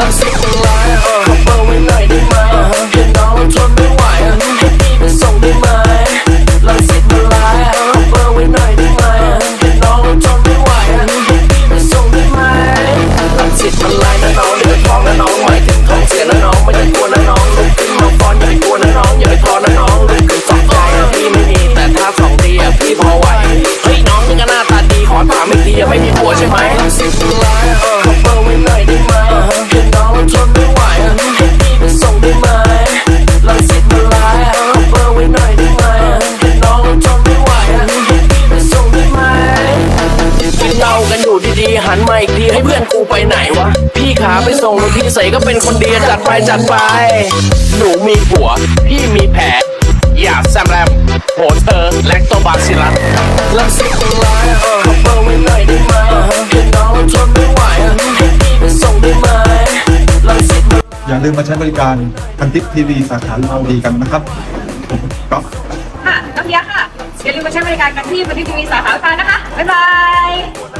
ลั หันมาอีกทีให้เพื่อนกูไปไหนวะ พี่ขาไปส่งพี่ใส่ก็เป็นคนดีจัดไปจัดไป หนูมีผัว พี่มีแผลอย่าแซมแรมโหเธอแลคโตบาซิลัสลังสิตมันร้ายเออขอเบอร์ไว้หน่อยได้ไหมเห็นน้องแล้วทนไม่ไหวให้พี่ไปส่งได้ไหมลังสิตมันอย่าลืมมาใช้บริการพันทิปทีวีสาขาเราดีกันนะครับก็ค่ะน้ำเพียค่ะ อย่าลืมมาใช้บริการกันที่บันทึกทีวีสาขาฟ้านะคะ บ๊ายบาย